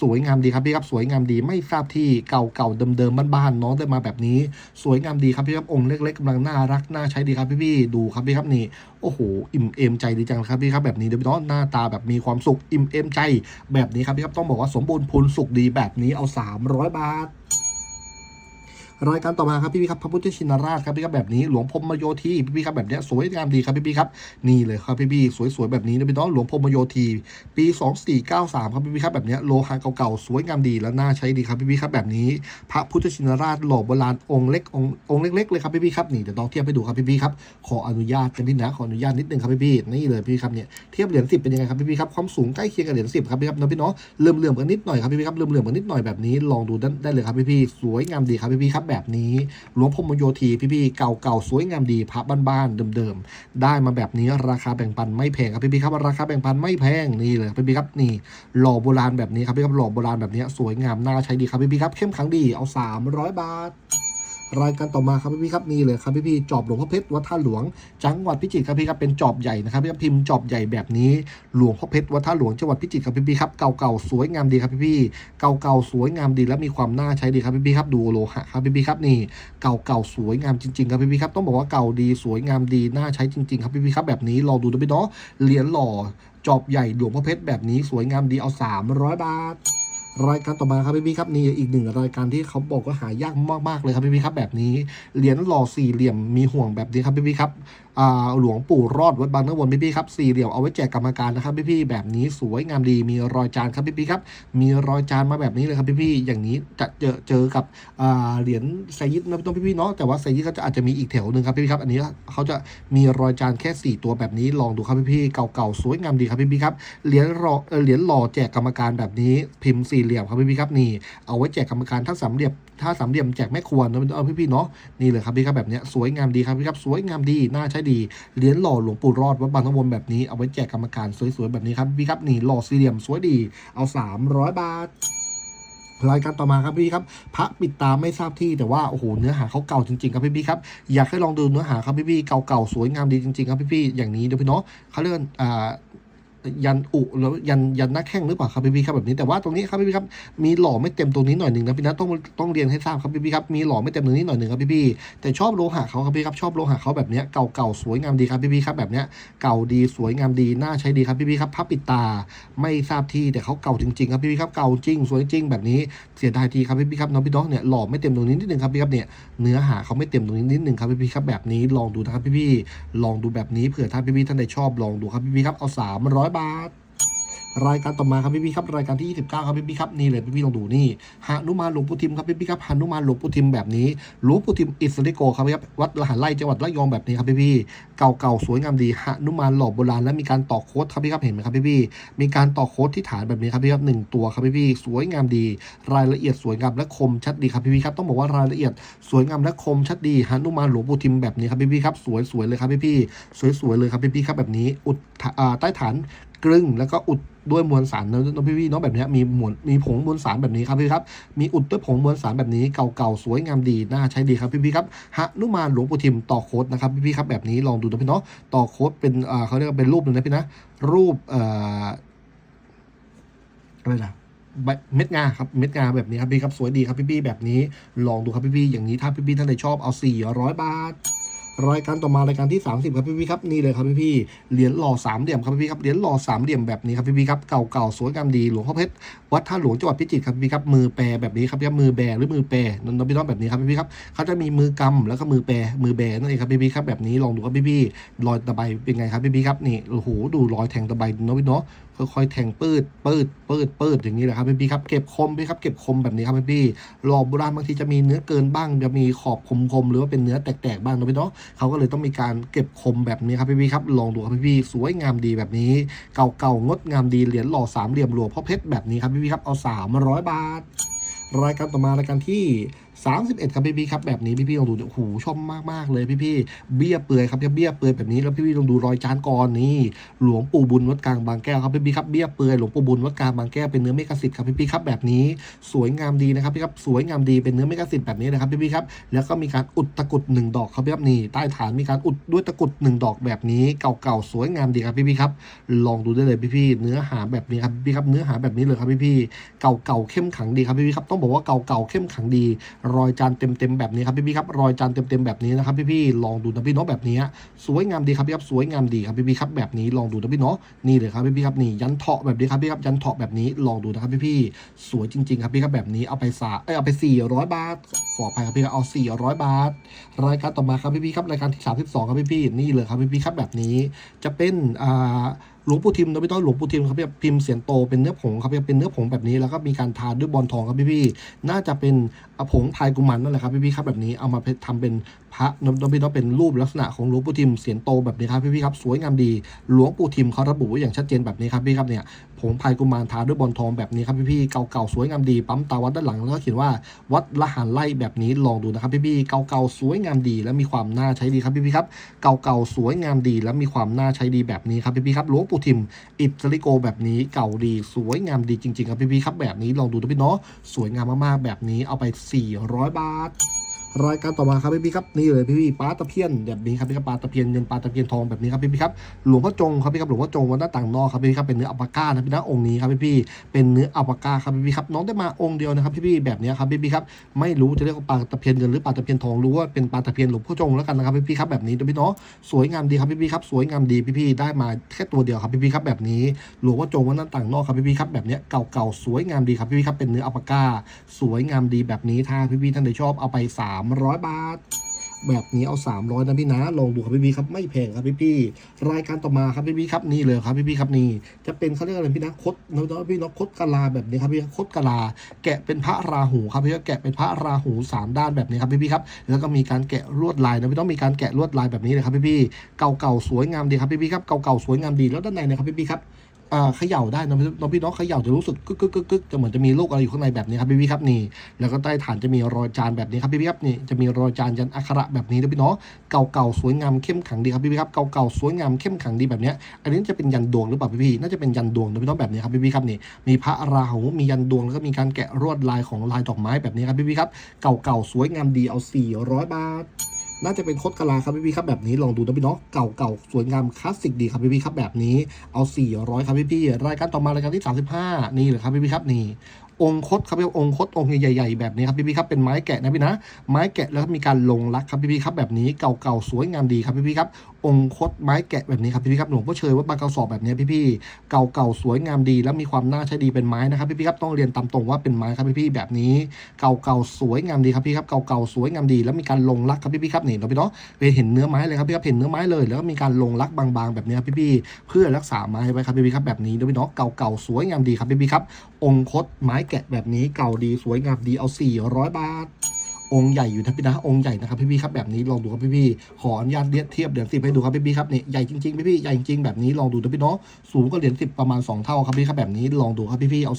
สวยงามดีครับพี่ครับสวยงามดีไม่ทราบที่เก่าๆเดิมๆบ้านๆน้องได้มาแบบนี้ สวยงามดีครับพี่ครับองค์เล็กๆกำลังน่ารักน่าใช้ดีครับพี่ๆดูครับพี่ครับนี่โอ้โหอิ่มเอมใจดีจังครับพี่ครับแบบนี้เดี๋ยวน้องหน้าตาแบบมีความสุขอิ่มเอมใจแบบนี้ครับพี่ครับต้องบอกว่าสมบูรณ์พูนสุขดีแบบนี้เอา 300 บาท at รายการต่อมาครับพี่พี่ครับพระพุทธชินราชครับพี่ครับแบบนี้หลวงพรมโยธีพี่พี่ครับแบบเนี้ยสวยงามดีครับพี่พี่ครับนี่เลยครับพี่พี่สวยๆแบบนี้นะพี่น้องหลวงพรมโยธีปี 2493ครับพี่พี่ครับแบบเนี้ยโลหะเก่าๆสวยงามดีและน่าใช้ดีครับพี่พี่ครับแบบนี้ พระพุทธชินราชหล่อโบราณองค์เล็กองค์องค์เล็กๆเลยครับพี่พี่ครับนี่เดี๋ยวน้องเทียบให้ดูครับพี่พี่ครับขออนุญาตกันนิดนะขออนุญาตนิดนึงครับพี่พี่นี่เลยพี่ครับเนี่ยเทียบเหรียญสิบเป็นยังไงครับพี่พี่ครับความสูงใกล้เคียงกับเหรียญสิบครับพี่ครับนะพี่นาะเลื่อมเลื่อมๆกันนิดหน่อยครับพี่พี่ครับเลื่อมๆกันนิดหน่อยแบบนี้ลองดูได้เลยครับพี่พี่สวยงามดีครับพี่พี่ครับแบบนี้หลวงพรมโยธีพี่พี่เก่าๆสวยงามดีพระบ้านๆเดิมๆ ได้มาแบบนี้ราคาแบ่งปันไม่แพงครับพี่พี่ครับราคาแบ่งปันไม่แพงนี่เลยพี่พี่ครับนี่หล่อโบราณแบบนี้ครับพี่ครับหล่อโบราณแบบนี้สวยงามน่าใช้ดีครับพี่พี่ครับเข้มขังดีเอา 300 บาท รายการต่อมาครับพี่พี่ครับนี่เลยครับพี่พี่จอบหลวงพ่อเพชรวัดท่าหลวง จังหวัดพิจิตรครับพี่ครับเป็นจอบใหญ่นะครับพี่พิมพ์จอบใหญ่แบบนี้หลวงพ่อเพชรวัดท่าหลวงจังหวัดพิจิตรครับพี่พี่ครับเก่าๆสวยงามดีครับพี่พี่เก่าๆสวยงามดีและมีความน่าใช้ดีครับพี่พี่ครับดูโลหะครับพี่พี่ครับนี่เก่าๆสวยงามจริงๆครับพี่พี่ครับต้องบอกว่าเก่าดีสวยงามดีน่าใช้จริงๆครับพี่พี่ครับแบบนี้ลองดูด้วยพี่เนาะเหรียญหล่อจอบใหญ่หลวงพ่อเพชรแบบนี้สวยงามดีเอา 300 บาท รายการต่อมาครับพี่พี่ครับนี่อีกหนึ่งรายการที่เขาบอกว่าหายากมากๆเลยครับพี่พี่ครับแบบนี้เหรียญหล่อสี่เหลี่ยมมีห่วงแบบนี้ครับพี่พี่ครับหลวงปู่รอดวัดบางน้ำวนพี่พี่ครับสี่เหลี่ยมเอาไว้แจกกรรมการนะครับพี่พี่แบบนี้สวยงามดีมีรอยจานครับพี่พี่ครับมีรอยจานมาแบบนี้เลยครับพี่พี่อย่างนี้จะเจอเจอกับเหรียญไซยิดนะต้องพี่พี่เนาะแต่ว่าไซยิดเขาจะอาจจะมีอีกแถวหนึ่งครับพี่พี่ครับอันนี้เขาจะมีรอยจานแค่สี่ตัวแบบนี้ลองดูครับพี่พี่เก่าๆสวยงามดีครับพี่พี่ครับเหรียญรอเหรียญหล่อแจกกรรมการแบบนี้พิมพ์สี่เหลี่ยมครับพี่พี่ครับนี่เอาไว้แจกกรรมการถ้าสามเหลี่ยมถ้าสามเหลี่ยมแจกไม่ควรนะเอาพี่พี่เนาะนี่เลยครับพี่ครับแบบนี้สวยงามดีครับพี่ครับสวยงามดีน่าใช้ดีเหรียญหล่อหลวงปู่รอดวัดบางน้ำวนแบบนี้เอาไว้แจกกรรมการสวยๆแบบนี้ครับพี่ครับนี่หล่อสี่เหลี่ยมสวยดีเอา 300 บาทรายการต่อมาครับพี่ครับ พระปิดตาไม่ทราบที่แต่ว่าโอ้โหเนื้อหาเขาเก่าจริงๆครับพี่พี่ครับอยากให้ลองดูเนื้อหาครับพี่พี่เก่าๆสวยงามดีจริงๆครับพี่พี่อย่างนี้เดี๋ยวพี่เนาะเขาเรียกว่าอ่า ยันอุหรือยันยันหน้าแข้งหรือเปล่าครับพี่พี่ครับแบบนี้แต่ว่าตรงนี้ครับพี่พี่ครับมีหล่อไม่เต็มตรงนี้หน่อยหนึ่งนะพี่นะต้องต้องเรียนให้ทราบครับพี่พี่ครับมีหล่อไม่เต็มตรงนี้หน่อยหนึ่งครับพี่พี่แต่ชอบโลหะเขาครับพี่ครับชอบโลหะเขาแบบเนี้ยเก่าเก่าสวยงามดีครับพี่พี่ครับแบบเนี้ยเก่าดีสวยงามดีน่าใช้ดีครับพี่พี่ครับพับปิดตาไม่ทราบที่แต่เขาเก่าจริงๆครับพี่พี่ครับเก่าจริง สวยจริงแบบนี้เสียดายทีครับพี่พี่ครับน้องพี่น้องเนี่ยหล่อไม่เต็มตรงนี้นิดนึงครับพี่ครับเนี่ยเนื้อหาเขาไม่เต็มตรงนี้นิดนึงครับพี่พี่ครับแบบนี้ลองดูนะครับพี่พี่ลองดูแบบนี้เผื่อถ้าพี่พี่ท่านใดชอบลองดูครับพี่พี่ครับเอา300บาท รายการต่อมาครับพี่พี่ครับรายการที่ 29 ครับพี่พี่ครับนี่เลยพี่พี่ลองดูนี่หานุมานหลวงปู่ทิมครับพี่พี่ครับหานุมานหลวงปู่ทิมแบบนี้หลวงปู่ทิมอิสริโกครับพี่ครับวัดละหันไร่จังหวัดระยองแบบนี้ครับพี่พี่เก่าๆสวยงามดีหานุมานหล่อโบราณและมีการต่อโค้ดครับพี่ครับเห็นไหมครับพี่พี่มีการต่อโค้ดที่ฐานแบบนี้ครับพี่ครับหนึ่งตัวครับพี่พี่สวยงามดี รายละเอียดสวยงามและคมชัดดีครับพี่พี่ครับต้องบอกว่ารายละเอียดสวยงามและคมชัดดีหานุมานหลวงปู่ทิมแบบนี้ครับพี่พี่ครับสวยๆเลยครับพี่พี่สวยๆเลยครับพี่พี่ครับแบบนี้อุดใต้ฐาน กลึงแล้วก็อุดด้วยมวลสารนะน้องพี่พี่เนาะแบบนี้มีมวลมีผงมวลสารแบบนี้ครับพี่ครับมีอุดด้วยผงมวลสารแบบนี้เก่าๆสวยงามดีน่าใช้ดีครับพี่พี่ครับหนุมานหลวงปู่ทิมต่อโค้ดนะครับพี่พี่ครับแบบนี้ลองดูนะพี่เนาะต่อโค้ดเป็นอ่าเขาเรียกว่าเป็นรูปหนึ่งนะพี่นะรูปเอ่ออะไรนะเม็ดงาครับเม็ดงาแบบนี้ครับพี่ครับสวยดีครับพี่พี่แบบนี้ลองดูครับพี่พี่อย่างนี้ถ้าพี่พี่ท่านใดชอบเอา400บาท รายการต่อมารายการที่ 30 ครับพี่พี่ครับนี่เลยครับพี่พี่เหรียญหล่อสามเหลี่ยมครับพี่พี่ครับเหรียญหล่อสามเหลี่ยมแบบนี้ครับพี่พี่ครับเก่าๆสวยงามดีหลวงพ่อเพชรวัดท่าหลวงจังหวัดพิจิตรครับพี่พี่ครับมือแปรแบบนี้ครับพี่ครับมือแบหรือมือแปรน้องพี่น้องแบบนี้ครับพี่พี่ครับเขาจะมีมือกำแล้วก็มือแปรมือแบนั่นเองครับพี่พี่ครับแบบนี้ลองดูครับพี่พี่รอยตะไบเป็นไงครับพี่พี่ครับนี่โอ้โหดูรอยแทงตะไบน้องพี่เนาะค่อยๆแทงปืดปืดปืดปืดอย่างนี้แหละครับพี่พี่ครับเก็บคมพี่ครับเก็บคมแบบนี้ครับพี่พี่หล่อโบราณบางทีจะมีเนื้อเกินบ้างจะมีขอบคมๆหรือว่าเป็นเนื้อแตกๆบ้างน้องพี่เนาะเขาก็เลยต้องมีการเก็บคมแบบนี้ครับพี่พี่ครับลองดูครับพี่พี่สวยงามดีแบบนี้ เก่าๆงดงามดีเหรียญหล่อสามเหลี่ยมหลวงพ่อเพชรแบบนี้ครับพี่พี่ครับเอา300บาทรายการต่อมารายการที่ 31 ครับพี่พี่ครับแบบนี้พี่พี่ลองดูโอ้โหชอบมากๆเลยพี่พี่เบี้ยเปื่อยครับเบี้ยเปื่อยแบบนี้แล้วพี่พี่ลองดูรอยจานก่อนนี่หลวงปู่บุญวัดกลางบางแก้วครับพี่พี่ครับเบี้ยเปื่อยหลวงปู่บุญวัดกลางบางแก้วเป็นเนื้อเมกะสิทธิ์ครับพี่พี่ครับแบบนี้สวยงามดีนะครับพี่ครับสวยงามดีเป็นเนื้อเมกะสิทธิ์แบบนี้นะครับพี่พี่ครับแล้วก็มีการอุดตะกุดหนึ่งดอกครับพี่ครับนี่ใต้ฐานมีการอุดด้วยตะกุดหนึ่งดอกแบบนี้เก่าๆสวยงามดีครับพี่พี่ครับลองดูได้เลยพี่พี่เนื้อหาแบบนี้ครับพี่ครับเนื้อหาแบบนี้เลยครับพี่พี่เก่าๆเข้มขังดีครับพี่พี่ครับต้องบอกว่าเก่าๆเข้มขังดีรอยจานเต็มๆแบบนี้ครับพี่พี่ครับรอยจานเต็มๆแบบนี้นะครับพี่พี่ลองดูนะพี่เนาะแบบนี้สวยงามดีครับพี่ครับสวยงามดีครับพี่พี่ครับแบบนี้ลองดูนะพี่เนาะนี่เลยครับพี่พี่ครับนี่ยันเถาะแบบนี้ครับพี่ครับยันเถาะแบบนี้ลองดูนะครับพี่พี่สวยจริงๆครับพี่ครับแบบนี้เอาไปสาเอ้ยเอาไป 400 บาทขออภัยครับพี่ครับเอา 400 บาท รายการต่อมาครับพี่พี่ครับรายการที่ 32 ครับพี่พี่นี่เลยครับพี่พี่ครับแบบนี้จะเป็นอ่า หลวงปู่ทิมนะพี่ต้อยหลวงปู่ทิมครับพี่พิมพ์เสียนโตเป็นเนื้อผงครับเป็นเนื้อผงแบบนี้แล้วก็มีการทาด้วยบอลทองครับพี่พี่น่าจะเป็นอะผงพายกุมันนั่นแหละครับพี่พี่ครับแบบนี้เอามาทำเป็นพระนนพี่ต้อยเป็นรูปลักษณะของหลวงปู่ทิมเสียนโตแบบนี้ครับพี่พี่ครับสวยงามดีหลวงปู่ทิมเขาระบุไว้อย่างชัดเจนแบบนี้ครับพี่ครับเนี่ยผงพายกุมารทาด้วยบอลทองแบบนี้ครับพี่พี่เก่าๆสวยงามดีปั๊มตาวัดด้านหลังแล้วก็เขียนว่าวัดละหันไล่แบบนี้ลองดูนะครับพี่พี่เก่าๆสวยงามดี และมีความน่าใช้ดีครับพี่พี่ครับเก่าๆสวยงามดี และมีความน่าใช้ดีแบบนี้ครับพี่พี่ครับหลวงปู่ทิม อิตาลิโกแบบนี้เก่าดี สวยงามดีจริงๆครับพี่พี่ครับแบบนี้ลองดูนะพี่เนาะสวยงามมากๆแบบนี้เอาไป 400 บาท รายการต่อมาครับพี่ๆครับนี่เลยพี่ๆปลาตะเพียนแบบนี้ครับพี่ครับปลาตะเพียนเงินปลาตะเพียนทองแบบนี้ครับพี่ๆครับหลวงพ่อจงครับพี่ครับหลวงพ่อจงวัดหน้าต่างนอกครับพี่ครับเป็นเนื้ออัปปาก้านะพี่นะองค์นี้ครับพี่ๆเป็นเนื้ออัปก้าครับพี่ๆครับน้องได้มาองค์เดียวนะครับพี่ๆแบบนี้ครับพี่ๆครับไม่รู้จะเรียกว่าปลาตะเพียนเงินหรือปลาตะเพียนทองรู้ว่าเป็นปลาตะเพียนหลวงพ่อจงแล้วกันนะครับพี่ๆครับแบบนี้นะพี่เนาะสวยงามดีครับพี่ๆครับสวยงามดีพี่ๆได้มาแค่ตัวเดียวครับพี่ๆครับแบบนี้หลวงพ่อจงวัดหน้าต่างนอกครับพี่ๆครับแบบนี้เก่าๆสวยงามดีครับพี่ๆครับเป็นเนื้ออัปก้าสวยงามดีแบบนี้ถ้าพี่ๆท่านใดชอบเอาไป300 บาท แบบนี้เอา 300นะพี่นะ ลองดูครับพี่พี่ครับไม่แพงครับพี่พี่รายการต่อมาครับพี่พี่ครับนี่เลยครับพี่พี่ครับนี่ จะเป็นเขาเรียกอะไรพี่นะคดน้องพี่น้องคดกะลาแบบนี้ครับพี่คดกะลา แกะเป็นพระราหูครับพี่ก็แกะเป็นพระราหูสามด้านแบบนี้ครับพี่พี่ครับแล้วก็มีการแกะลวดลายนะพี่ต้องมีการแกะลวดลายแบบนี้เลยครับพี่พี่เก่าๆสวยงามดีครับพี่พี่ครับเก่าๆสวยงามดีแล้วด้านในนะครับพี่พี่ครับ เขย่าได้นะพี่น้องพี่น้องเขย่าจะรู้สึกกึกกึกกึกกึกจะเหมือนจะมีลูกอะไรอยู่ข้างในแบบนี้ครับพี่พี่ครับนี่แล้วก็ใต้ฐานจะมีรอยจานแบบนี้ครับพี่พี่ครับนี่จะมีรอยจานยันอักขระแบบนี้นะพี่เนาะเก่าๆสวยงามเข้มขังดีครับพี่พี่ครับเก่าๆสวยงามเข้มขังดีแบบนี้อันนี้จะเป็นยันดวงหรือเปล่าพี่พี่น่าจะเป็นยันดวงนะพี่น้องแบบนี้ครับพี่พี่ครับนี่มีพระราหูมียันดวงแล้วก็มีการแกะลวดลายของลายดอกไม้แบบนี้ครับพี่พี่ครับเก่าๆสวยงามดีเอา400บาท น่าจะเป็นโคดกะลาครับพี่พี่ครับแบบนี้ลองดูนะพี่เนาะเก่าๆสวยงามคลาสสิกดีครับพี่พี่ครับแบบนี้เอา 400 ครับพี่พี่รายการต่อมารายการที่ 35 นี่เลยครับพี่พี่ครับนี่องค์คดครับพี่องค์คดองค์ใหญ่ ๆ แบบนี้ครับพี่พี่ครับเป็นไม้แกะนะพี่นะ ไม้แกะแล้วมีการลงรักครับพี่พี่ครับแบบนี้เก่าๆสวยงามดีครับพี่พี่ครับ องค์คดไม้แกะแบบนี้ครับพี่พี่ครับหลวงพ่อเชยวัดบางกระสอบแบบนี้พี่พี่เก่าๆสวยงามดี แล้วมีความน่าใช้ดีเป็นไม้นะครับพี่พี่ครับต้องเรียนตามตรงว่าเป็นไม้ครับพี่พี่แบบนี้เก่าๆสวยงามดีครับพี่ครับเก่าๆสวยงามดี แล้วมีการลงรักครับพี่พี่ครับนี่เราพี่เนาะไปเห็นเนื้อไม้เลยครับพี่ครับเห็นเนื้อไม้เลย แล้วก็มีการลงรักบางๆแบบนี้ครับพี่พี่เพื่อรักษาไม้ไว้ครับพี่พี่ครับแบบนี้เราพี่เนาะเก่าๆสวยงามดีครับพี่พี่ครับองค์คดไม้แกะแบบนี้เก่าดีสวยงามดีเอา 400 บาท องค์ใหญ่อยู่นะพี่นะองค์ใหญ่นะครับพี่พี่ครับแบบนี้ลองดูครับพี่พี่ขออนุญาตเรียกเทียบเหรียญสิบให้ดูครับพี่พี่ครับนี่ใหญ่จริงๆพี่พี่ใหญ่จริงๆแบบนี้ลองดูนะพี่เนาะสูงกว่าเหรียญสิบประมาณ 2 เท่าครับพี่ครับแบบนี้ลองดูครับพี่พี่เอา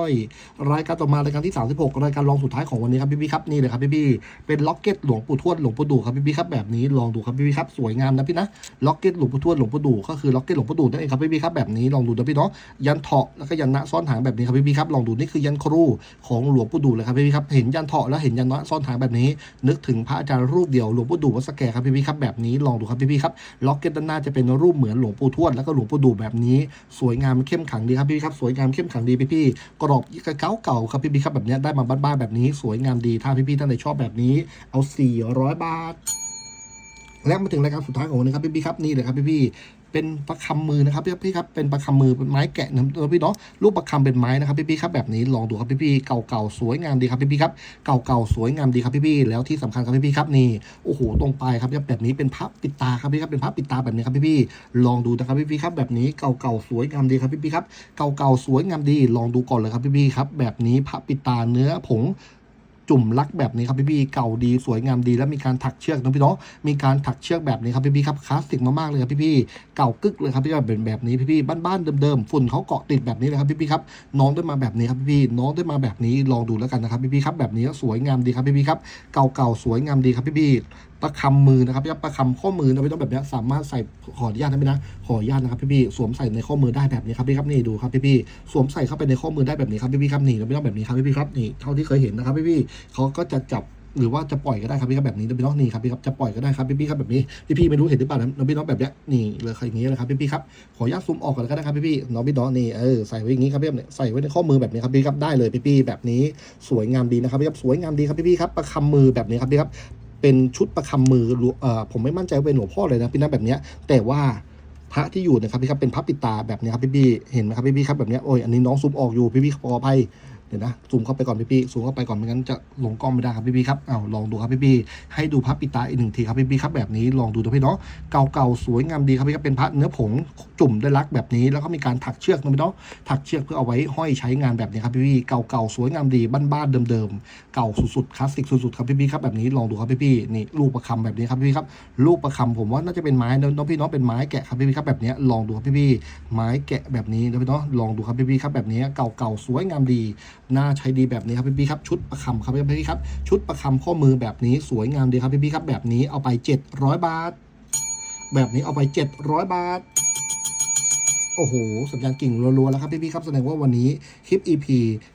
400 รายการต่อมารายการที่ 36 รายการรองสุดท้ายของวันนี้ครับพี่พี่ครับนี่เลยครับพี่พี่เป็นล็อกเก็ตหลวงปู่ทวดหลวงปู่ดูครับพี่พี่ครับแบบนี้ลองดูครับพี่พี่ครับสวยงามนะพี่นะล็อกเก็ตหลวงปู่ทวดหลวงปู่ดูก็คือล็อกเก็ตหลวงปู่ดูนั่นเองครับพี่พี่ครับแบบนี้ลองดูนะพี่เนาะยันเถาะแล้วก็ยันนะซ่อนหางแบบนี้ครับพี่พี่ครับลองดูนี่คือยันครูของหลวงปู่ดูเลยครับพี่พี่ครับเห็นยันเถาะแล้วเห็นยันนะซ่อนหางแบบนี้ นึกถึงพระอาจารย์รูปเดียวหลวงปู่ดูวัดสแกครับพี่พี่ครับแบบนี้ลองดูครับพี่พี่ครับล็อกเก็ตด้านหน้าจะเป็นรูปเหมือนหลวงปู่ทวดแล้วก็หลวงปู่ดูแบบนี้ สวยงามเข้มขังดีครับพี่พี่ครับสวยงามเข้มขังดีพี่พี่กรอบเก่าเก่าครับพี่พี่ครับแบบนี้ได้มาบ้านๆแบบนี้ สวยงามดีถ้าพี่พี่ท่านใดชอบแบบนี้ เอา 400 บาทและมาถึงรายการสุดท้ายของวันนี้ครับพี่พี่ครับนี่เลยครับพี่พี่ เป็นประคำมือนะครับพี่พี่ครับเป็นประคำมือเป็นไม้แกะนะพี่เนาะรูปประคำเป็นไม้นะครับพี่พี่ครับแบบนี้ลองดูครับพี่พี่เก่าๆสวยงามดีครับพี่พี่ครับเก่าๆสวยงามดีครับพี่พี่แล้วที่สำคัญครับพี่พี่ครับนี่โอ้โหตรงปลายครับแบบนี้เป็นพับปิดตาครับพี่ครับเป็นพับปิดตาแบบนี้ครับพี่พี่ลองดูนะครับพี่พี่ครับแบบนี้เก่าๆสวยงามดีครับพี่พี่ครับเก่าๆสวยงามดี ลองดูก่อนเลยครับพี่พี่ครับแบบนี้พับปิดตาเนื้อผง จุ่มลักแบบนี้ครับพี่พี่เก่าดีสวยงามดี แล้วมีการถักเชือกนะพี่เนาะมีการถักเชือกแบบนี้ครับพี่พี่ครับคลาสสิกมากๆเลยครับพี่พี่เก่ากึกเลยครับพี่แบบเป็นแบบนี้พี่พี่บ้านๆเดิมๆฝุ่นเขาเกาะติดแบบนี้เลยครับพี่พี่ครับน้องได้มาแบบนี้ครับพี่พี่น้องได้มาแบบนี้ลองดูแล้วกันนะครับพี่พี่ครับแบบนี้สวยงามดีครับพี่พี่ครับเก่าๆสวยงามดีครับพี่พี่ ประคำมือนะครับพี่ครับประคำข้อมือนะพี่ต้องแบบนี้สามารถใส่ขออนุญาตนะพี่นะขออนุญาตนะครับพี่พี่สวมใส่ในข้อมือได้แบบนี้ครับพี่ครับนี่ดูครับพี่พี่สวมใส่เข้าไปในข้อมือได้แบบนี้ครับพี่พี่ครับนี่ไม่ต้องแบบนี้ครับพี่พี่ครับนี่เท่าที่เคยเห็นนะครับพี่พี่เขาก็จะจับหรือว่าจะปล่อยก็ได้ครับพี่ครับแบบนี้นะพี่น้องนี่ครับพี่ครับจะปล่อยก็ได้ครับพี่พี่ครับแบบนี้พี่พี่ไม่รู้เห็นหรือเปล่านะน้องพี่น้องแบบนี้นี่เลยอย่างนี้เลยครับพี่พี่ครับขออนุญาตซูมออกก่อนแล้วกันนะครับพี่พี่น้องพี่น้องนี่เออใส่ไว้อย่างนี้ครับพี่เนี่ยใส่ไว้ในข้อมือแบบนี้ครับพี่ครับได้เลยพี่พี่แบบนี้สวยงามดีนะครับพี่ครับสวยงามดีครับพี่พี่ครับประคำมือแบบนี้ครับพี่ครับ เป็นชุดประคำมือเอ่อผมไม่มั่นใจว่าเป็นหลวงพ่อเลยนะพี่นะแบบเนี้ยแต่ว่าพระที่อยู่นะครับพี่ครับเป็นพระปิดตาแบบนี้ครับพี่พี่เห็นไหมครับพี่พี่ครับแบบนี้โอ้ยอันนี้น้องซูมออกอยู่พี่พี่ขออภัย เดี๋ยวนะซูมเข้าไปก่อนพี่พี่ซูมเข้าไปก่อนไม่งั้นจะลงกล้องไม่ได้ครับพี่พี่ครับอ้าวลองดูครับพี่พี่ให้ดูพระปิดตาอีกหนึ่งทีครับพี่พี่ครับแบบนี้ลองดูนะพี่เนาะเก่าๆสวยงามดีครับพี่ครับเป็นพระเนื้อผงจุ่มด้วยลักแบบนี้ แล้วก็มีการถักเชือกนะพี่เนาะถักเชือกเพื่อเอาไว้ห้อยใช้งานแบบนี้ครับพี่พี่เก่าๆสวยงามดีบ้านๆเดิมๆเก่าสุดๆคลาสสิกสุดๆครับพี่พี่ครับแบบนี้ลองดูครับพี่พี่นี่ลูกประคำแบบนี้ครับพี่ครับลูกประคำผมว่าน่าจะเป็นไม้นะน้องพี่เนาะเป็นไม้แกะครับพี่พี่ครับแบบนี้ลองดูครับพี่พี่ไม้แกะแบบนี้นะพี่เนาะลองดูครับพี่พี่ครับแบบนี้เก่าๆสวยงามดี น่าใช้ดีแบบนี้ครับพี่พี่ครับชุดประคำครับพี่พี่ครับชุดประคำข้อมือแบบนี้สวยงามดีครับพี่พี่ครับแบบนี้เอาไป 700 บาท แบบนี้เอาไป 700 บาท โอ้โห สัญญาณกิ่งรัวๆแล้วครับพี่ๆครับแสดงว่าวันนี้คลิป EP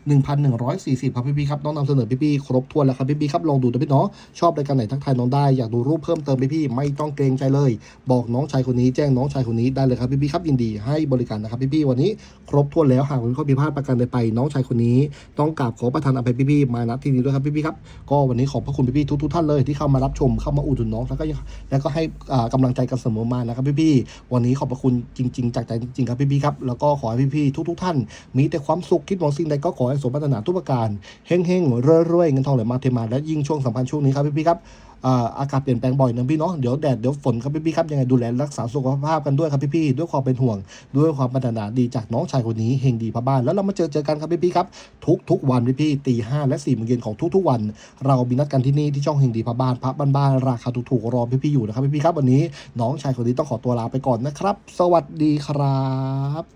1140 ครับพี่ๆครับน้องนำเสนอพี่ๆครบถ้วนแล้วครับพี่ๆครับลองดูนะพี่เนาะชอบรายการไหนทักทายน้องได้อยากดูรูปเพิ่มเติมพี่ๆไม่ต้องเกรงใจเลย บอกน้องชายคนนี้แจ้งน้องชายคนนี้ได้เลยครับพี่ๆครับยินดีให้บริการนะครับพี่ๆวันนี้ครบถ้วนแล้วหากมีข้อผิดพลาดประการใดไป น้องชายคนนี้ ต้องกราบขอประทานอภัยพี่ๆมาณที่นี้ด้วยครับพี่ๆครับก็วันนี้ขอบพระคุณพี่ๆทุกๆท่านเลยที่เข้ามารับชมเข้ามาอุดหนุนน้องแล้วก็แล้วก็ให้อ่ากำลังใจกันเสมอมานะครับพี่ๆวันนี้ขอบพระคุณจริง ๆ จากใจจริงๆครับพี่ๆครับ แล้วก็ขอให้พี่ๆทุกๆท่าน มีแต่ความสุขคิดหวังสิ่งใดก็ขอให้สมปรารถนาทุกประการเฮงๆรวยๆเงินทองไหลมาเทมาและยิ่งช่วงสำคัญช่วงนี้ครับพี่ๆครับ อากาศเปลี่ยนแปลงบ่อยนะพี่เนาะเดี๋ยวแดดเดี๋ยวฝนครับพี่ๆครับยังไงดูแลรักษาสุขภาพกันด้วยครับพี่ๆด้วยความเป็นห่วง ด้วยความปรารถนาดีจากน้องชายคนนี้เฮงดีพระบ้านแล้วเรามาเจอเจอกันครับพี่ๆครับทุกทุกๆวันพี่พี่ๆตีห้าและสี่โมงเย็นของทุกๆวัน เรามีนัดกันที่นี่ที่ช่องเฮงดีพระบ้านพระบ้านๆราคาถูกๆรอพี่พี่ๆอยู่นะครับพี่พี่ๆครับวันนี้น้องชายคนนี้ต้องขอตัวลาไปก่อนนะครับ สวัสดีครับ